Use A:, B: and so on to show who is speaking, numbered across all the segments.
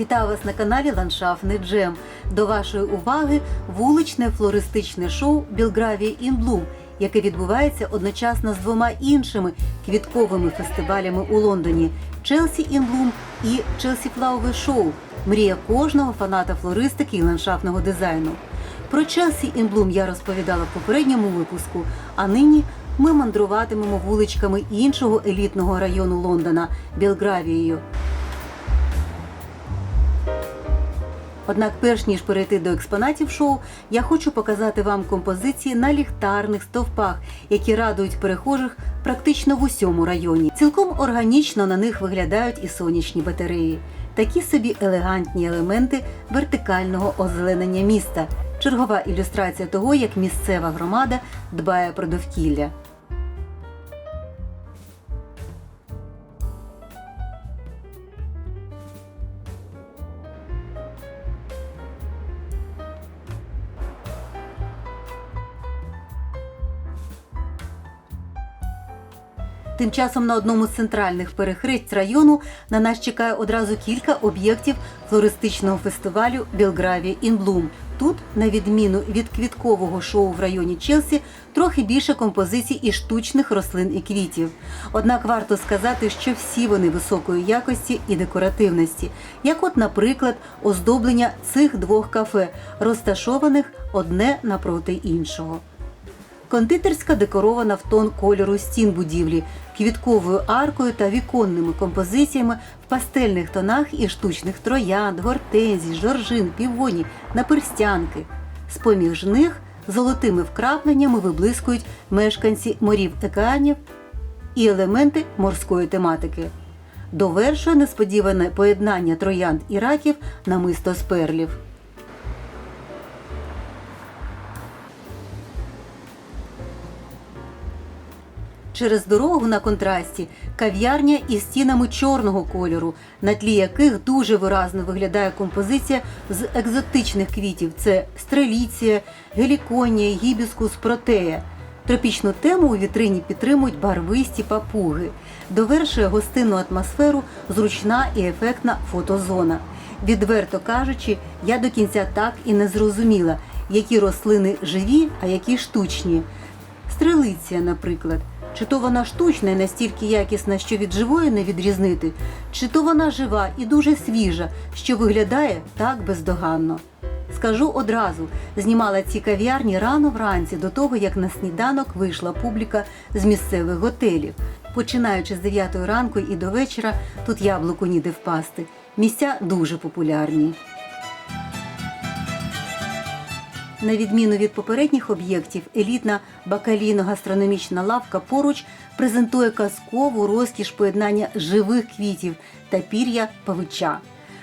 A: Вітаю вас на каналі Ландшафтний Джем. До вашої уваги вуличне флористичне шоу Білгравія Інблум, яке відбувається одночасно з двома іншими квітковими фестивалями у Лондоні Челсі Інблум і Челсі Флауер Шоу. Мрія кожного фаната флористики і ландшафтного дизайну. Про Челсі Інблум я розповідала в попередньому випуску, а нині ми мандруватимемо вуличками іншого елітного району Лондона Білгравією. Однак, перш ніж перейти до експонатів шоу, я хочу показати вам композиції на ліхтарних стовпах, які радують перехожих практично в усьому районі. Цілком органічно на них виглядають і сонячні батареї. Такі собі елегантні елементи вертикального озеленення міста. Чергова ілюстрація того, як місцева громада дбає про довкілля. Тим часом на одному з центральних перехресть району на нас чекає одразу кілька об'єктів флористичного фестивалю Білгравія Інблум. Тут, на відміну від квіткового шоу в районі Челсі, трохи більше композицій і штучних рослин і квітів. Однак варто сказати, що всі вони високої якості і декоративності, як, от, наприклад, оздоблення цих двох кафе, розташованих одне напроти іншого. Кондитерська декорована в тон кольору стін будівлі, квітковою аркою та віконними композиціями в пастельних тонах і штучних троянд, гортензій, жоржин, півоні, наперстянки. З-поміж них золотими вкрапленнями виблискують мешканці морів океанів і елементи морської тематики. Довершує несподіване поєднання троянд і раків намисто з перлів. Через дорогу на контрасті кав'ярня із стінами чорного кольору, на тлі яких дуже виразно виглядає композиція з екзотичних квітів: це стреліція, геліконія, гібіскус, протея. Тропічну тему у вітрині підтримують барвисті папуги. Довершує гостинну атмосферу зручна і ефектна фотозона. Відверто кажучи, я до кінця так і не зрозуміла, які рослини живі, а які штучні. Стрелиція, наприклад. Чи то вона штучна і настільки якісна, що від живої не відрізнити, чи то вона жива і дуже свіжа, що виглядає так бездоганно. Скажу одразу, знімала ці кав'ярні рано вранці до того, як на сніданок вийшла публіка з місцевих готелів. Починаючи з 9 ранку і до вечора, тут яблуку ніде впасти. Місця дуже популярні. На відміну від попередніх об'єктів, елітна бакалійно-гастрономічна лавка поруч презентує казкову розкіш поєднання живих квітів та пір'я павича.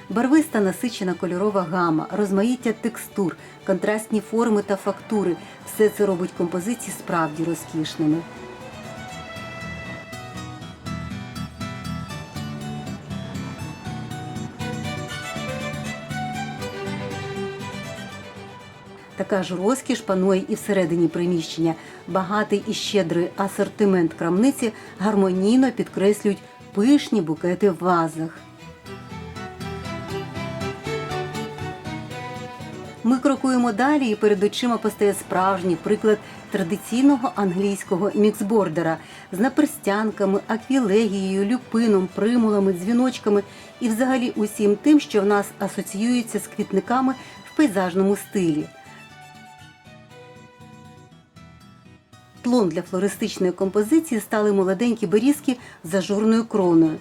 A: Барвиста насичена кольорова гама, розмаїття текстур, контрастні форми та фактури все це робить композиції справді розкішними. Така ж розкіш панує і всередині приміщення. Багатий і щедрий асортимент крамниці гармонійно підкреслюють пишні букети в вазах. Ми крокуємо далі, і перед очима постає справжній приклад традиційного англійського міксбордера з наперстянками, аквілегією, люпином, примулами, дзвіночками і взагалі усім тим, що в нас асоціюється з квітниками в пейзажному стилі. Тлон для флористичної композиції стали молоденькі берізки з ажурною кроною.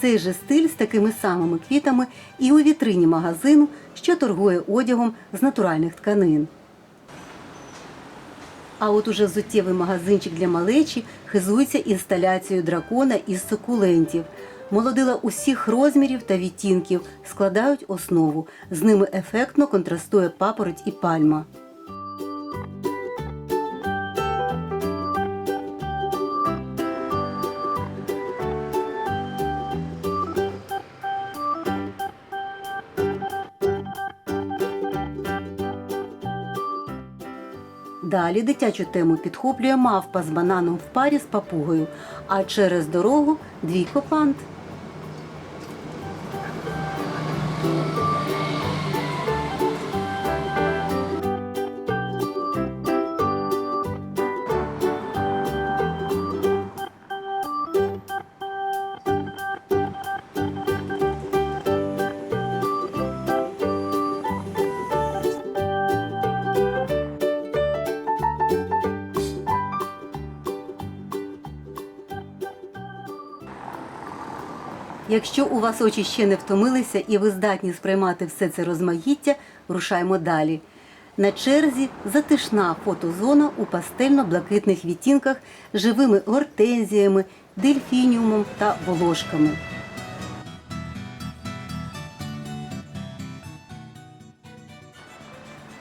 A: Цей же стиль з такими самими квітами і у вітрині магазину, що торгує одягом з натуральних тканин. А от уже взуттєвий магазинчик для малечі хизується інсталяцією дракона із сукулентів. Молодила усіх розмірів та відтінків складають основу. З ними ефектно контрастує папороть і пальма. Далі дитячу тему підхоплює мавпа з бананом в парі з папугою, а через дорогу двійко панд. Якщо у вас очі ще не втомилися і ви здатні сприймати все це розмаїття, рушаймо далі. На черзі затишна фотозона у пастельно-блакитних відтінках живими гортензіями, дельфініумом та волошками.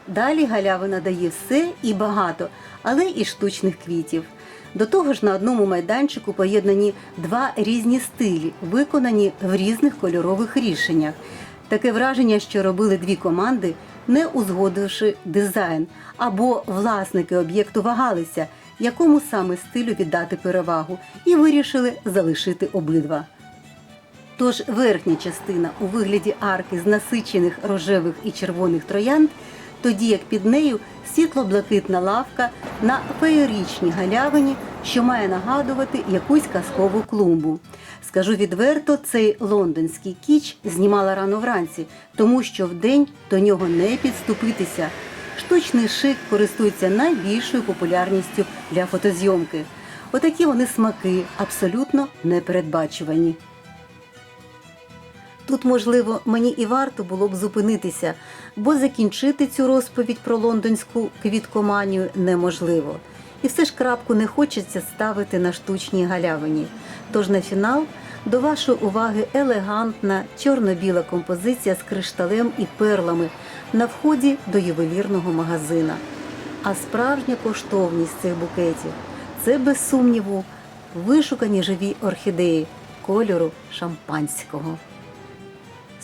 A: Далі галявина дає все і багато, але і штучних квітів. До того ж, на одному майданчику поєднані два різні стилі, виконані в різних кольорових рішеннях. Таке враження, що робили дві команди, не узгодивши дизайн, або власники об'єкту вагалися, якому саме стилю віддати перевагу, і вирішили залишити обидва. Тож верхня частина у вигляді арки з насичених рожевих і червоних троянд, тоді як під нею світло-блакитна лавка на феєрічній галявині, що має нагадувати якусь казкову клумбу. Скажу відверто, цей лондонський кіч знімала рано вранці, тому що вдень до нього не підступитися. Штучний шик користується найбільшою популярністю для фотозйомки. Отакі вони смаки абсолютно непередбачувані. Тут, можливо, мені і варто було б зупинитися, бо закінчити цю розповідь про лондонську квіткоманію неможливо. І все ж крапку не хочеться ставити на штучній галявині. Тож на фінал до вашої уваги елегантна чорно-біла композиція з кришталем і перлами на вході до ювелірного магазина. А справжня коштовність цих букетів це без сумніву вишукані живі орхідеї кольору шампанського.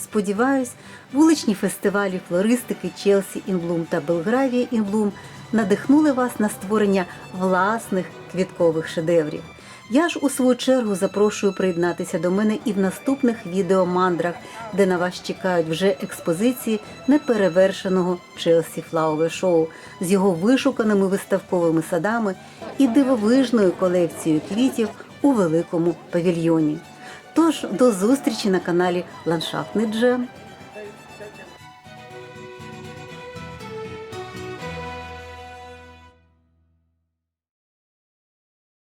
A: Сподіваюсь, вуличні фестивалі флористики Челсі Інблум та Белгравія Інблум надихнули вас на створення власних квіткових шедеврів. Я ж у свою чергу запрошую приєднатися до мене і в наступних відеомандрах, де на вас чекають вже експозиції неперевершеного Челсі Флауер Шоу з його вишуканими виставковими садами і дивовижною колекцією квітів у великому павільйоні. Тож до зустрічі на каналі Ландшафтний Джем.